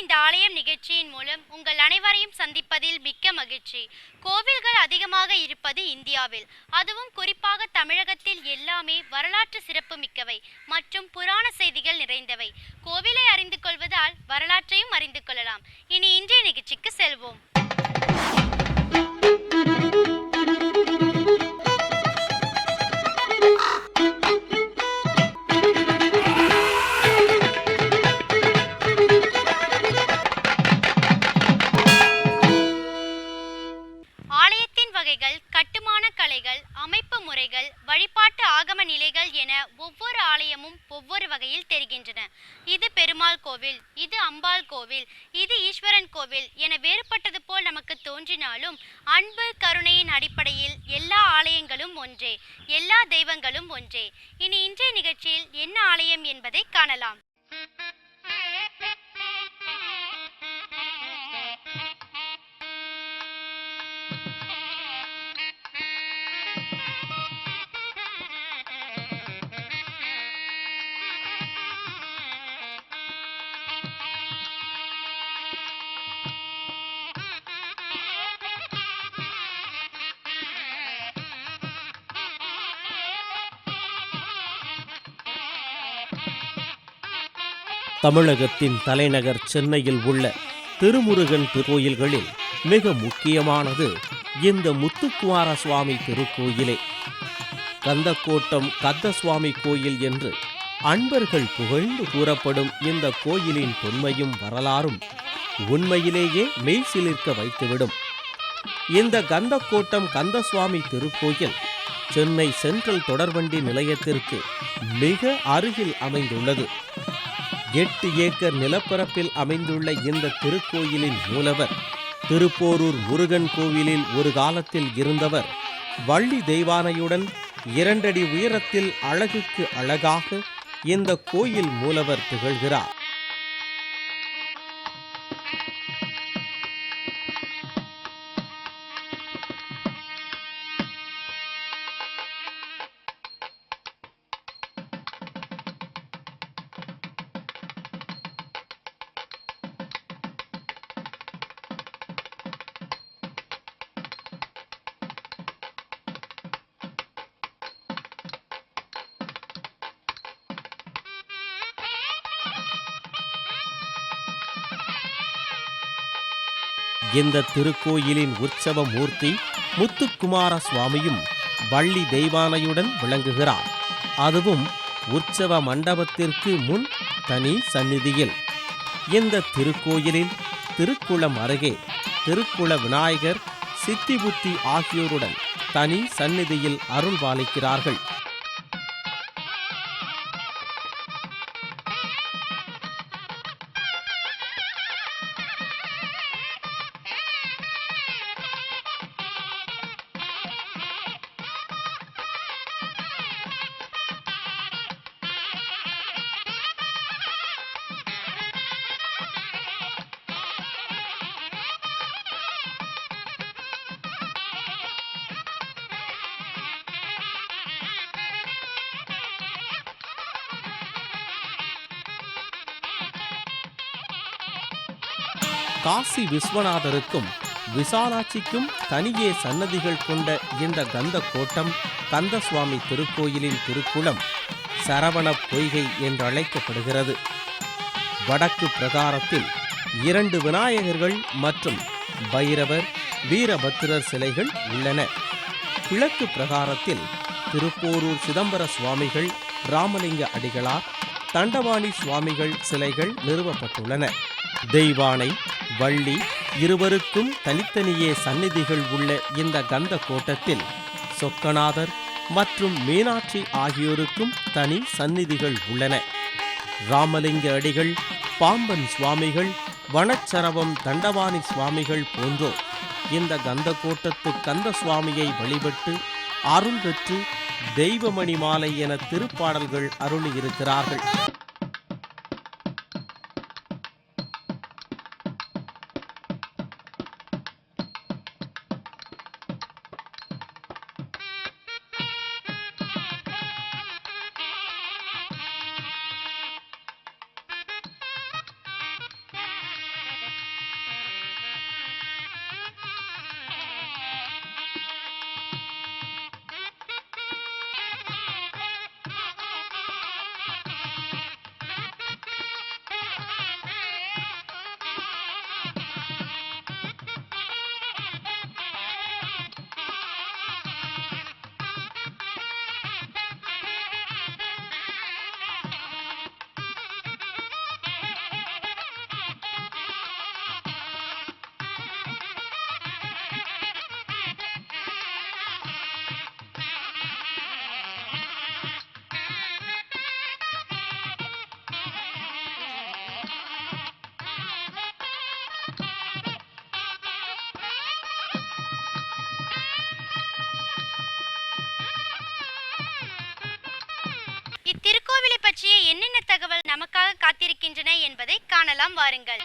இந்த ஆலயம் நிகழ்ச்சியின் மூலம் உங்கள் அனைவரையும் சந்திப்பதில் மிக்க மகிழ்ச்சி. கோவில்கள் அதிகமாக இருப்பது இந்தியாவில். அதுவும் குறிப்பாக தமிழகத்தில் எல்லாமே வரலாற்று சிறப்பு மிக்கவை மற்றும் புராண செய்திகள் நிறைந்தவை. கோவிலை அறிந்து கொள்வதால் வரலாற்றையும் அறிந்து கொள்ளலாம். இனி இன்றைய நிகழ்ச்சிக்கு செல்வோம். தமிழகத்தின் தலைநகர் சென்னையில் உள்ள திருமுருகன் திருக்கோயில்களில் மிக முக்கியமானது இந்த முத்துக்குமார சுவாமி திருக்கோயிலே. கந்தக்கோட்டம் கந்தசுவாமி கோயில் என்று அன்பர்கள் புகழ்ந்து கூறப்படும் இந்த கோயிலின் தொன்மையும் வரலாறும் உண்மையிலேயே மெய்சிலிர்க்க வைத்துவிடும். இந்த கந்தக்கோட்டம் கந்தசுவாமி திருக்கோயில் சென்னை சென்ட்ரல் தொடர்வண்டி நிலையத்திற்கு மிக அருகில் அமைந்துள்ளது. எட்டு ஏக்கர் நிலப்பரப்பில் அமைந்துள்ள இந்த திருக்கோயிலின் மூலவர் திருப்போரூர் முருகன் கோவிலில் ஒரு காலத்தில் இருந்தவர். வள்ளி தெய்வானையுடன் இரண்டடி உயரத்தில் அழகுக்கு அழகாக இந்த கோயில் மூலவர் திகழ்கிறார். இந்த திருக்கோயிலின் உற்சவ மூர்த்தி முத்துக்குமார சுவாமியும் வள்ளி தெய்வானையுடன் விளங்குகிறார். அதுவும் உற்சவ மண்டபத்திற்கு முன் தனி சந்நிதியில். இந்த திருக்கோயிலில் திருக்குளம் அருகே திருக்குள விநாயகர் சித்திபுத்தி ஆகியோருடன் தனி சந்நிதியில் அருள்பாலிக்கிறார்கள் காசி விஸ்வநாதருக்கும் விசாலாட்சிக்கும் தனியே சன்னதிகள் கொண்ட இந்த கந்த கோட்டம் கந்தசுவாமி திருக்கோயிலின் திருக்குளம் சரவண பொய்கை என்றழைக்கப்படுகிறது வடக்கு பிரகாரத்தில் இரண்டு விநாயகர்கள் மற்றும் பைரவர் வீரபத்திரர் சிலைகள் உள்ளன. கிழக்கு பிரகாரத்தில் திருப்போரூர் சிதம்பர சுவாமிகள் ராமலிங்க அடிகளார் தண்டவாணி சுவாமிகள் சிலைகள் நிறுவப்பட்டுள்ளன. தெய்வானை வள்ளி இருவருக்கும் தனித்தனியே சந்நிதிகள் உள்ள இந்த கந்த கோட்டத்தில் சொக்கநாதர் மற்றும் மீனாட்சி ஆகியோருக்கும் தனி சந்நிதிகள் உள்ளன. ராமலிங்க அடிகள் பாம்பன் சுவாமிகள் வனச்சரவம் தண்டவாணி சுவாமிகள் போன்றோர் இந்த கந்த கோட்டத்து கந்த சுவாமியை வழிபட்டு அருள் பெற்று தெய்வமணி மாலை என திருப்பாடல்கள் அருளியிருக்கிறார்கள். இத்திருக்கோவிலை பற்றிய என்னென்ன தகவல் நமக்காக காத்திருக்கின்றன என்பதை காணலாம் வாருங்கள்.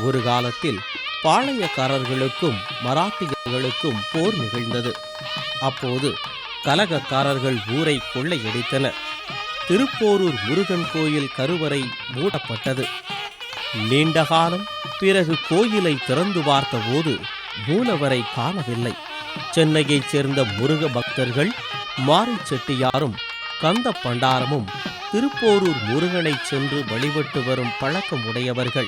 ஒரு காலத்தில் பாளையக்காரர்களுக்கும் மராத்தியர்களுக்கும் போர் நிகழ்ந்தது. அப்போது கலகக்காரர்கள் ஊரை கொள்ளையடித்தனர் திருப்போரூர் முருகன் கோயில் கருவறை மூடப்பட்டது. நீண்ட காலம் பிறகு கோயிலை திறந்து பார்த்தபோது மூலவரை காணவில்லை. சென்னையைச் சேர்ந்த முருக பக்தர்கள் மாரி செட்டியாரும் கந்த பண்டாரமும் திருப்போரூர் முருகனைச் சென்று வழிபட்டு வரும் பழக்கம் உடையவர்கள்.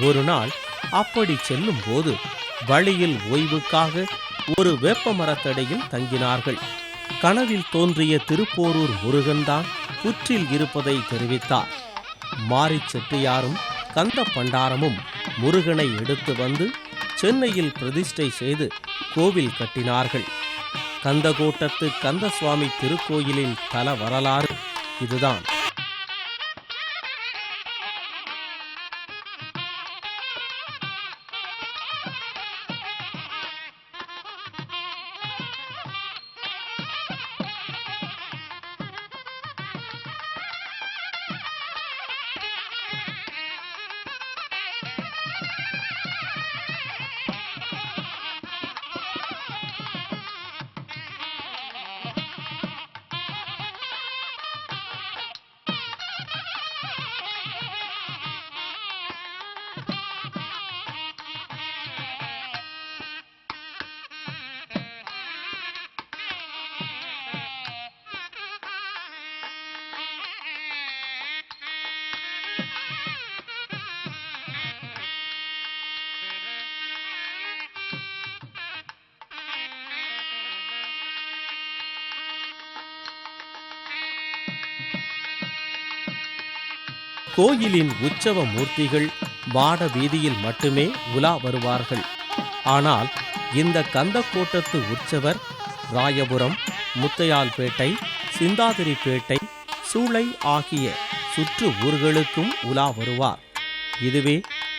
ஒரு நாள் அப்படி செல்லும் போது வழியில் ஓய்வுக்காக ஒரு வேப்ப மரத்தடையில் தங்கினார்கள். கனவில் தோன்றிய திருப்போரூர் முருகன்தான் புற்றில் இருப்பதை தெரிவித்தார். மாரி செட்டியாரும் கந்த பண்டாரமும் முருகனை எடுத்து வந்து சென்னையில் பிரதிஷ்டை செய்து கோவில் கட்டினார்கள். கந்தகோட்டத்து கந்தசுவாமி திருக்கோயிலின் தல வரலாறு இதுதான். கோயிலின் உற்சவ மூர்த்திகள் மாட வீதியில் மட்டுமே உலா வருவார்கள். ஆனால் இந்த கந்தக்கோட்டத்து உற்சவர் ராயபுரம் முத்தையால்பேட்டை சிந்தாதிரிப்பேட்டை சூளை ஆகிய சுற்று ஊர்களுக்கும் உலா வருவார். இதுவே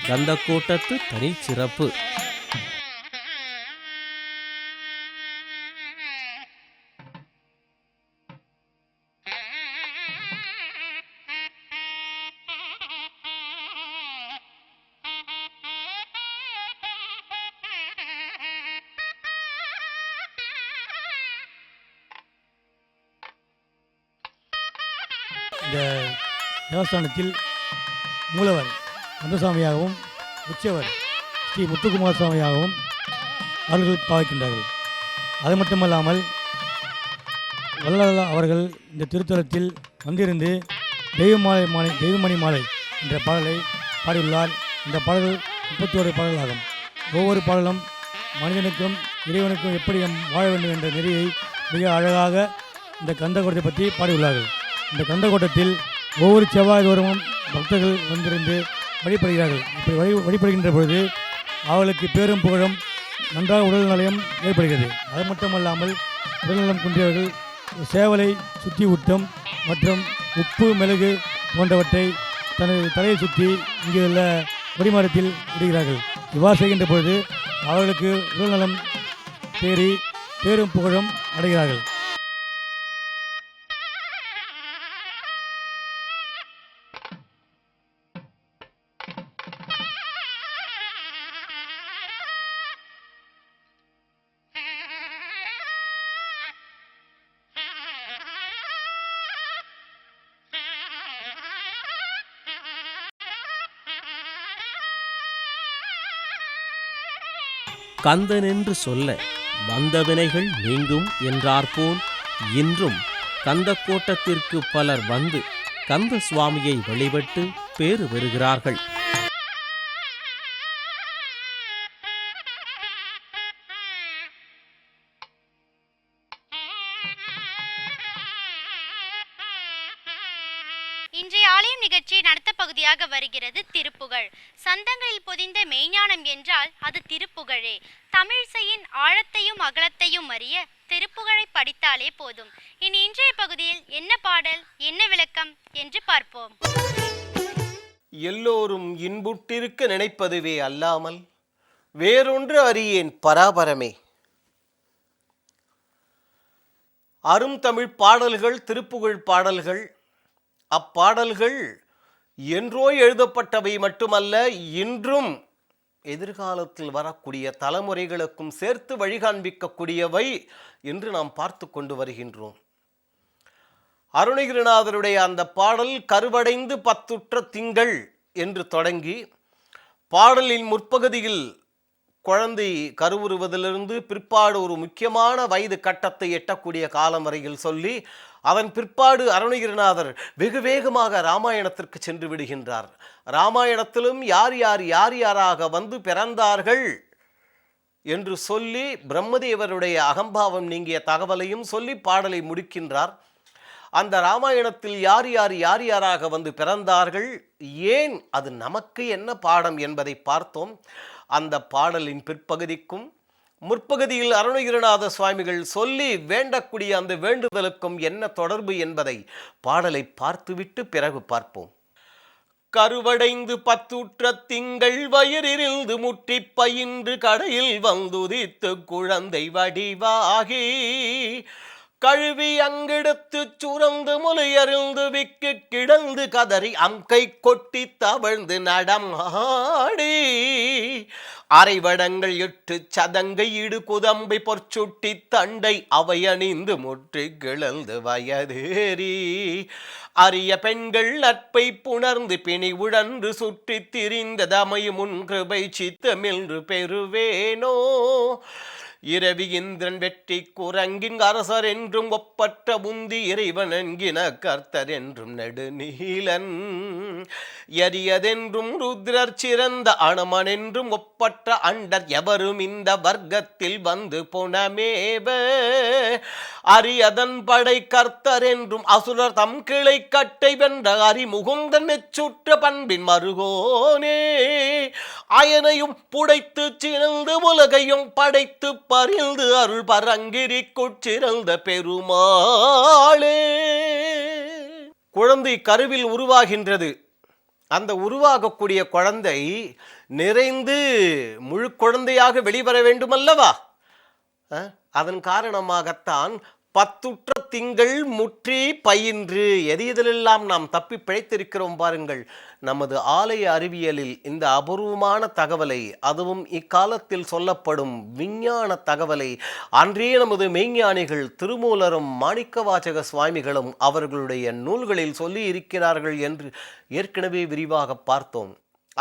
கந்தக்கோட்டத்து தனிச்சிறப்பு. அனுஷ்டானத்தில் மூலவர் கந்தசாமியாகவும் உச்சவர் ஸ்ரீ முத்துக்குமார சுவாமியாகவும் அவர்கள் பாவிக்கின்றார்கள். அது மட்டுமல்லாமல் வள்ளலார் அவர்கள் இந்த திருத்தலத்தில் வந்திருந்து தெய்வமாலை மாலை தெய்வமணி மாலை என்ற பாடலை பாடியுள்ளார். இந்த பாடல்கள் முப்பத்தி ஒரு பாடலாகும். ஒவ்வொரு பாடலும் மனிதனுக்கும் இறைவனுக்கும் எப்படி வாழ வேண்டும் என்ற நெறியை மிக அழகாக இந்த கந்தகோட்டத்தை பற்றி பாடியுள்ளார்கள். இந்த கந்தகோட்டத்தில் ஒவ்வொரு செவ்வாய் தோறும் பக்தர்கள் வந்திருந்து வழிபடுகிறார்கள். இப்படி வழி வழிபடுகின்ற பொழுது அவர்களுக்கு பேரும் புகழும் நன்றாக உடல் நலம் ஏற்படுகிறது. அது மட்டுமல்லாமல் உடல்நலம் குன்றியவர்கள் சேவலை சுற்றி ஊட்டம் மற்றும் உப்பு மிளகு போன்றவற்றை தனது தலையை சுற்றி இங்கே உள்ள கொடிமரத்தில் விடுகிறார்கள் இவ்வாறு செய்கின்ற பொழுது அவர்களுக்கு உடல்நலம் தேறி பேரும் புகழும் அடைகிறார்கள். கந்தன் என்று சொல்ல வந்த வினைகள் நீங்கும் என்றார்போல் இன்றும் கந்தக்கோட்டத்திற்கு பலர் வந்து கந்த சுவாமியை வழிபட்டு பேறு பெறுகிறார்கள். வழியாக வருகிறது திருப்புகழ். சந்தங்களில் பொதிந்த மெய்ஞானம் என்றால் அது திருப்புகழே. தமிழிசையின் ஆழத்தையும் அகலத்தையும் அறிய திருப்புகழை படித்தாலே போதும். இனி இன்றைய பகுதியில் என்ன பாடல் என்ன விளக்கம் என்று பார்ப்போம். எல்லோரும் இன்புற்றிருக்க நினைப்பதுவே அல்லாமல் வேறொன்று அறியேன் பராபரமே. அரும் தமிழ் பாடல்கள் திருப்புகழ் பாடல்கள் அப்பாடல்கள் என்றோ எழுதப்பட்டவை மட்டுமல்ல இன்றும் எதிர்காலத்தில் வரக்கூடிய தலைமுறைகளுக்கும் சேர்த்து வழிகாண்பிக்கக்கூடியவை என்று நாம் பார்த்து கொண்டு வருகின்றோம். அருணகிரிநாதருடைய அந்த பாடல் கருவடைந்து பத்துற்ற திங்கள் என்று தொடங்கி பாடலின் முற்பகுதியில் குழந்தை கருவுறுவதிலிருந்து பிற்பாடு ஒரு முக்கியமான வயது கட்டத்தை எட்டக்கூடிய காலம் வரையில் சொல்லி அதன் பிற்பாடு அருணகிரிநாதர் வெகு வேகமாக ராமாயணத்திற்கு சென்று விடுகின்றார். ராமாயணத்திலும் யார் யார் யார் யாராக வந்து பிறந்தார்கள் என்று சொல்லி பிரம்மதேவருடைய அகம்பாவம் நீங்கிய தகவலையும் சொல்லி பாடலை முடிக்கின்றார். அந்த ராமாயணத்தில் யார் யார் யார் யாராக வந்து பிறந்தார்கள்? ஏன்? அது நமக்கு என்ன பாடம் என்பதை பார்த்தோம். அந்த பாடலின் பிற்பகுதிக்கும் முற்பகுதியில் அருணகிரிநாத சுவாமிகள் சொல்லி வேண்டக்கூடிய அந்த வேண்டுதலுக்கும் என்ன தொடர்பு என்பதை பாடலை பார்த்துவிட்டு பிறகு பார்ப்போம். கருவடைந்து பத்துற்ற திங்கள் வயிறிருந்து முற்றி பயின்று கடையில் வந்துதித்து குழந்தை வடிவாகி கழுவி அங்கெடுத்து சுரந்து முலையறிந்து விக்கு கிடந்து கதறி அங்கை கொட்டி தவழ்ந்து நடம் ஆடி அரைவடங்கள் எட்டு சதங்கை இடு குதம்பை பொற்சுட்டி தண்டை அவை அணிந்து முற்றி கிளந்து வயதேறி. அரிய பெண்கள் நட்பை புணர்ந்து பிணி உழன்று சுற்றி திரிந்த தமையும் உன் கிருபை சித்தமின்று பெறுவேனோ. இரவி இந்திரன் வெற்றி குரங்கின் அரசர் என்றும் ஒப்பற்ற முந்தி இறைவன் என்கின கர்த்தர் என்றும் நெடுநீலன். எரியதென்றும் ருத்ரர் சிறந்த அனுமன் என்றும் ஒப்பற்ற அண்டர் எவரும் இந்த வர்க்கத்தில் வந்து புனமேவ. அரியதன் படை கர்த்தர் என்றும் அசுரர் தம் கிளை கட்டை வென்ற அறிமுகுந்தன் மெச்சுற்ற பண்பின் மருகோனே. அயனையும் புடைத்து சிறந்து உலகையும் படைத்து பறிந்து அருள் பரங்கிரி குச்சிறந்த பெருமாளே. குழந்தை கருவில் உருவாகின்றது. அந்த உருவாகக்கூடிய குழந்தை நிறைந்து முழு குழந்தையாக வெளிவர வேண்டுமல்லவா? அதன் காரணமாகத்தான் பத்துற்ற திங்கள் முற்றி பயின்று. எது இதிலெல்லாம் நாம் தப்பி பிழைத்திருக்கிறோம் பாருங்கள். நமது ஆலய அறிவியலில் இந்த அபூர்வமான தகவலை அதுவும் இக்காலத்தில் சொல்லப்படும் விஞ்ஞான தகவலை அன்றே நமது மெய்ஞானிகள் திருமூலரும் மாணிக்கவாச்சக சுவாமிகளும் அவர்களுடைய நூல்களில் சொல்லி இருக்கிறார்கள் என்று ஏற்கனவே விரிவாக பார்த்தோம்.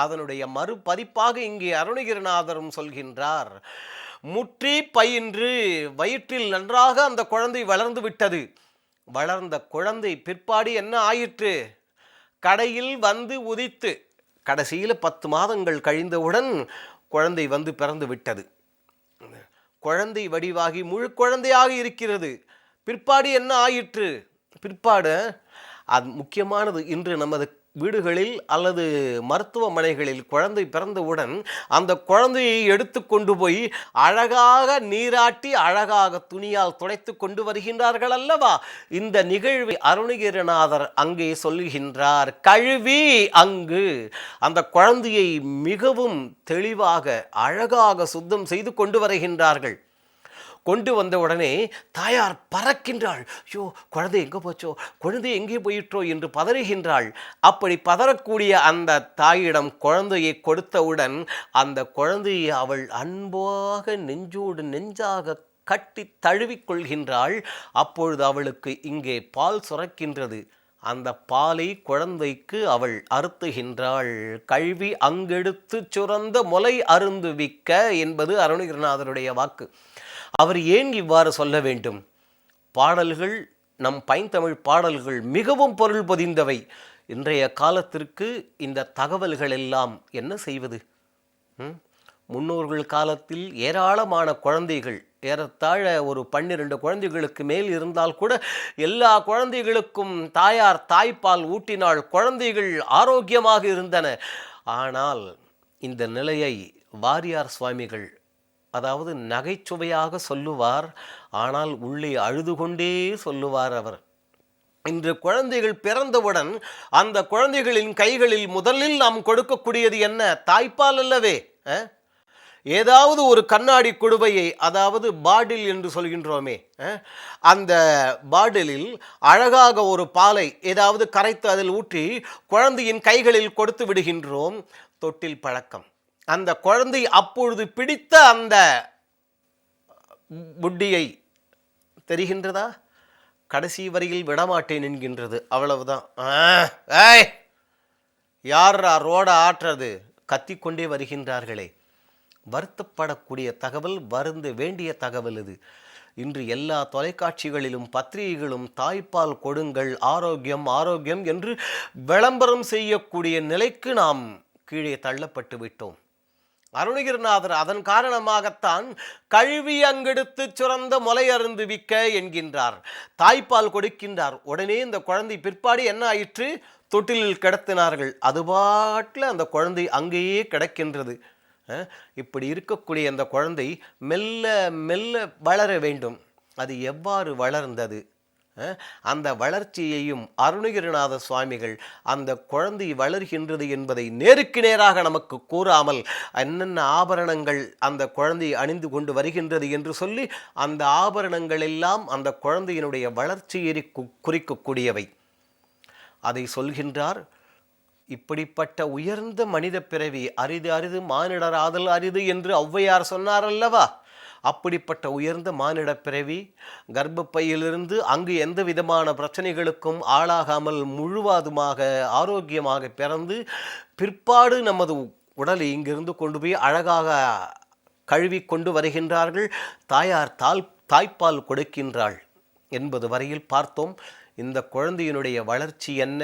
அதனுடைய மறுபதிப்பாக இங்கே அருணகிரிநாதரும் சொல்கின்றார். முற்றி பயின்று வயிற்றில் நன்றாக அந்த குழந்தை வளர்ந்து விட்டது. வளர்ந்த குழந்தை பிற்பாடு என்ன ஆயிற்று? கடையில் வந்து உதித்து கடைசியில் பத்து மாதங்கள் கழிந்தவுடன் குழந்தை வந்து பிறந்து விட்டது. குழந்தை வடிவாகி முழு குழந்தையாக இருக்கிறது. பிற்பாடு என்ன ஆயிற்று? பிற்பாடு அது முக்கியமானது இன்று நமது வீடுகளில் அல்லது மருத்துவமனைகளில் குழந்தை பிறந்தவுடன் அந்த குழந்தையை எடுத்து கொண்டு போய் அழகாக நீராட்டி அழகாக துணியால் துடைத்து கொண்டு வருகின்றார்கள் அல்லவா? இந்த நிகழ்வை அருணகிரிநாதர் அங்கே சொல்லுகின்றார் கழுவி அங்கு. அந்த குழந்தையை மிகவும் தெளிவாக அழகாக சுத்தம் செய்து கொண்டு வருகின்றார்கள். கொண்டு வந்த உடனே தாயார் பறக்கின்றாள். ஐயோ குழந்தை எங்கே போச்சோ? குழந்தை எங்கே போயிற்றோ என்று பதறுகின்றாள். அப்படி பதறக்கூடிய அந்த தாயிடம் குழந்தையை கொடுத்தவுடன் அந்த குழந்தையை அவள் அன்பாக நெஞ்சோடு நெஞ்சாக கட்டி தழுவிக் கொள்கின்றாள். அப்பொழுது அவளுக்கு இங்கே பால் சுரக்கின்றது. அந்த பாலை குழந்தைக்கு அவள் அறுத்துகின்றாள். கல்வி அங்கெடுத்து சுரந்த முலை அருந்து விக்க என்பது அருணகிரிநாதருடைய வாக்கு. அவர் ஏன் இவ்வாறு சொல்ல வேண்டும்? பாடல்கள் நம் பைந்தமிழ் பாடல்கள் மிகவும் பொருள் பொதிந்தவை. இன்றைய காலத்திற்கு இந்த தகவல்கள் எல்லாம் என்ன செய்வது? ம்? முன்னோர்கள் காலத்தில் ஏராளமான குழந்தைகள் ஏறத்தாழ ஒரு பன்னிரண்டு குழந்தைகளுக்கு மேல் இருந்தால் கூட எல்லா குழந்தைகளுக்கும் தாயார் தாய்ப்பால் ஊட்டினால் குழந்தைகள் ஆரோக்கியமாக இருந்தன. ஆனால் இந்த நிலையை வாரியார் சுவாமிகள் அதாவது நகைச்சுவையாக சொல்லுவார் ஆனால் உள்ளே அழுது கொண்டே சொல்லுவார் அவர். இன்று குழந்தைகள் பிறந்தவுடன் அந்த குழந்தைகளின் கைகளில் முதலில் நாம் கொடுக்கக்கூடியது என்ன? தாய்ப்பால் அல்லவே ஏதாவது ஒரு கண்ணாடி குடுவையை அதாவது பாட்டில் என்று சொல்கின்றோமே அந்த பாட்டிலில் அழகாக ஒரு பாலை ஏதாவது கரைத்து அதில் ஊற்றி குழந்தையின் கைகளில் கொடுத்து விடுகின்றோம். தொட்டில் பழக்கம். அந்த குழந்தை அப்பொழுது பிடித்த அந்த புட்டியை தெரிகின்றதா? கடைசி வரையில் விடமாட்டேன் என்கின்றது. அவ்வளவுதான். ஏய் யாரா ரோட ஆற்றுறது கத்திக்கொண்டே வருகின்றார்களே. வருத்தப்படக்கூடிய தகவல் வருந்து வேண்டிய தகவல் இது. இன்று எல்லா தொலைக்காட்சிகளிலும் பத்திரிகைகளும் தாய்ப்பால் கொடுங்கள். ஆரோக்கியம் ஆரோக்கியம் என்று விளம்பரம் செய்யக்கூடிய நிலைக்கு நாம் கீழே தள்ளப்பட்டு விட்டோம். அருணகிரிநாதர் அதன் காரணமாகத்தான் கழுவி அங்கெடுத்து சுரந்த முலையருந்து விக்க என்கின்றார். தாய்ப்பால் கொடுக்கின்றார். உடனே இந்த குழந்தை பிற்பாடு என்ன ஆயிற்று? தொட்டிலில் கிடத்தினார்கள். அதுபாட்டில் அந்த குழந்தை அங்கேயே கிடக்கின்றது. இப்படி இருக்கக்கூடிய அந்த குழந்தை மெல்ல மெல்ல வளர வேண்டும். அது எவ்வாறு வளர்ந்தது? அந்த வளர்ச்சியையும் அருணகிரிநாத சுவாமிகள் அந்த குழந்தை வளர்கின்றது என்பதை நேருக்கு நேராக நமக்கு கூறாமல் என்னென்ன ஆபரணங்கள் அந்த குழந்தை அணிந்து கொண்டு வருகின்றது என்று சொல்லி அந்த ஆபரணங்கள் எல்லாம் அந்த குழந்தையினுடைய வளர்ச்சியை கு- குறிக்கக்கூடியவை. அதை சொல்கின்றார் இப்படிப்பட்ட உயர்ந்த மனித பிறவி அரிது அரிது மானிடர் ஆதல் அரிது என்று ஔவையார் சொன்னார் அல்லவா? அப்படிப்பட்ட உயர்ந்த மானிட பிறவி கர்ப்பப்பையிலிருந்து அங்கு எந்த விதமான பிரச்சனைகளுக்கும் ஆளாகாமல் முழுவதுமாக ஆரோக்கியமாக பிறந்து பிற்பாடு நமது உடலை இங்கிருந்து கொண்டு போய் அழகாக கழுவி கொண்டு வருகின்றார்கள். தாயார் தால் தாய்ப்பால் கொடுக்கின்றாள் என்பது வரையில் பார்த்தோம். இந்த குழந்தையினுடைய வளர்ச்சி என்ன?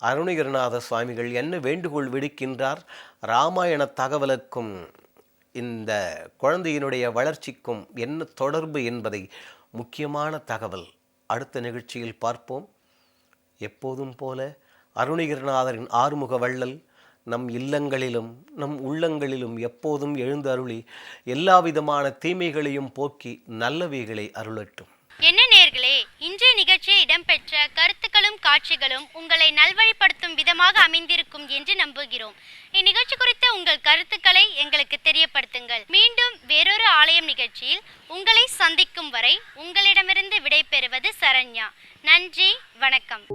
அருணகிரிநாத சுவாமிகள் என்ன வேண்டுகோள் விடுக்கின்றார்? ராமாயண தகவலுக்கும் இந்த குழந்தையினுடைய வளர்ச்சிக்கும் என்ன தொடர்பு என்பதை முக்கியமான தகவல் அடுத்த நிகழ்ச்சியில் பார்ப்போம். எப்போதும் போல அருணகிரிநாதரின் ஆறுமுக வள்ளல் நம் இல்லங்களிலும் நம் உள்ளங்களிலும் எப்போதும் எழுந்தருளி எல்லா விதமான தீமைகளையும் போக்கி நல்லவைகளை அருளட்டும். என்ன நேர்களே இன்றைய நிகழ்ச்சியில் இடம்பெற்ற கருத்து காட்சிகளும் உங்களை நல்வழிப்படுத்தும் விதமாக அமைந்திருக்கும் என்று நம்புகிறோம். இந்நிகழ்ச்சி குறித்த உங்கள் கருத்துக்களை எங்களுக்கு தெரியப்படுத்துங்கள். மீண்டும் வேறொரு ஆலயம் நிகழ்ச்சியில் உங்களை சந்திக்கும் வரை உங்களிடமிருந்து விடைபெறுவது சரண்யா. நன்றி வணக்கம்.